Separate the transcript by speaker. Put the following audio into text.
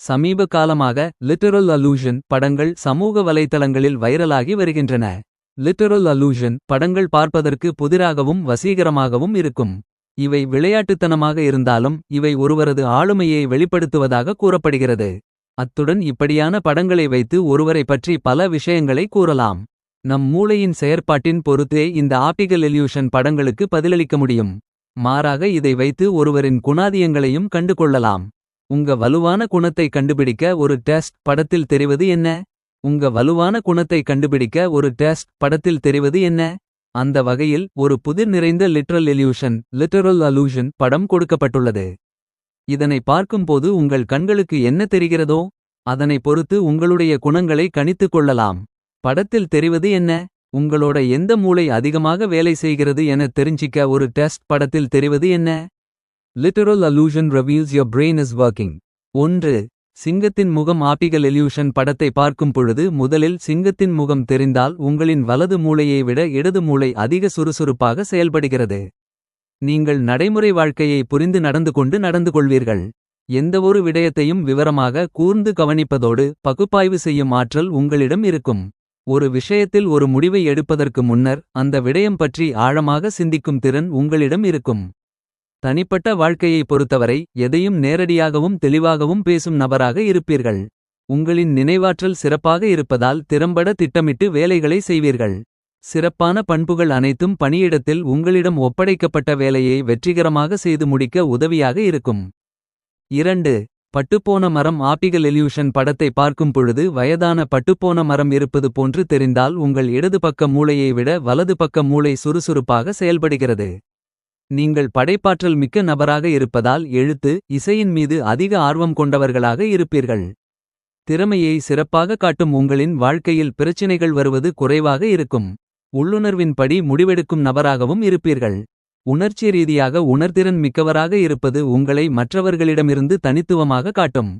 Speaker 1: சமீப காலமாக லிட்டரல் அலூஷன் படங்கள் சமூக வலைத்தளங்களில் வைரலாகி வருகின்றன. லிட்டரல் அலூஷன் படங்கள் பார்ப்பதற்கு புதிராகவும் வசீகரமாகவும் இருக்கும். இவை விளையாட்டுத்தனமாக இருந்தாலும் இவை ஒருவரது ஆளுமையை வெளிப்படுத்துவதாக கூறப்படுகிறது. அத்துடன் இப்படியான படங்களை வைத்து ஒருவரை பற்றி பல விஷயங்களை கூறலாம். நம் மூளையின் செயற்பாட்டின் பொறுத்தே இந்த ஆப்டிகல் எல்யூஷன் படங்களுக்கு பதிலளிக்க முடியும். மாறாக இதை வைத்து ஒருவரின் குணாதியங்களையும் கண்டு கொள்ளலாம் உங்க வலுவான குணத்தை கண்டுபிடிக்க ஒரு டெஸ்ட் படத்தில் தெரிவது என்ன? உங்க வலுவான குணத்தை கண்டுபிடிக்க ஒரு டெஸ்ட் படத்தில் தெரிவது என்ன? அந்த வகையில் ஒரு புதிர் நிறைந்த லிட்ரல் எலியூஷன் லிட்டரல் அலூஷன் படம் கொடுக்கப்பட்டுள்ளது. இதனை பார்க்கும்போது உங்கள் கண்களுக்கு என்ன தெரிகிறதோ அதனை பொறுத்து உங்களுடைய குணங்களை கணித்துக் கொள்ளலாம். படத்தில் தெரிவது என்ன? உங்களோட எந்த மூளை அதிகமாக வேலை செய்கிறது என தெரிஞ்சிக்க ஒரு டெஸ்ட் படத்தில் தெரிவது என்ன? Literal illusion reveals your brain is working ஒன்று சிங்கத்தின் முகம் ஆப்டிகல் எல்யூஷன் படத்தை பார்க்கும் பொழுது முதலில் சிங்கத்தின் முகம் தெரிந்தால் உங்களின் வலது மூளையை விட இடது மூளை அதிக சுறுசுறுப்பாக செயல்படுகிறது. நீங்கள் நடைமுறை வாழ்க்கையை புரிந்து நடந்து கொண்டு நடந்து கொள்வீர்கள். எந்தவொரு விடயத்தையும் விவரமாக கூர்ந்து கவனிப்பதோடு பகுப்பாய்வு செய்யும் ஆற்றல் உங்களிடம் இருக்கும். ஒரு விஷயத்தில் ஒரு முடிவை எடுப்பதற்கு முன்னர் அந்த விடயம் பற்றி ஆழமாக சிந்திக்கும் திறன் உங்களிடம் இருக்கும். தனிப்பட்ட வாழ்க்கையை பொறுத்தவரை எதையும் நேரடியாகவும் தெளிவாகவும் பேசும் நபராக இருப்பீர்கள். உங்களின் நினைவாற்றல் சிறப்பாக இருப்பதால் திறம்பட திட்டமிட்டு வேலைகளை செய்வீர்கள். சிறப்பான பண்புகள் அனைத்தும் பணியிடத்தில் உங்களிடம் ஒப்படைக்கப்பட்ட வேலையை வெற்றிகரமாக செய்து முடிக்க உதவியாக இருக்கும். இரண்டு பட்டுப்போன மரம் ஆப்டிகல் எல்யூஷன் படத்தை பார்க்கும் பொழுது வயதான பட்டுப்போன மரம் இருப்பது போன்று தெரிந்தால் உங்கள் இடது பக்க மூளையை விட வலது பக்க மூளை சுறுசுறுப்பாக செயல்படுகிறது. நீங்கள் படைப்பாற்றல் மிக்க நபராக இருப்பதால் எழுத்து இசையின் மீது அதிக ஆர்வம் கொண்டவர்களாக இருப்பீர்கள். திறமையை சிறப்பாக காட்டும் உங்களின் வாழ்க்கையில் பிரச்சினைகள் வருவது குறைவாக இருக்கும். உள்ளுணர்வின்படி முடிவெடுக்கும் நபராகவும் இருப்பீர்கள். உணர்ச்சி ரீதியாக உணர்திறன் மிக்கவராக இருப்பது உங்களை மற்றவர்களிடமிருந்து தனித்துவமாக காட்டும்.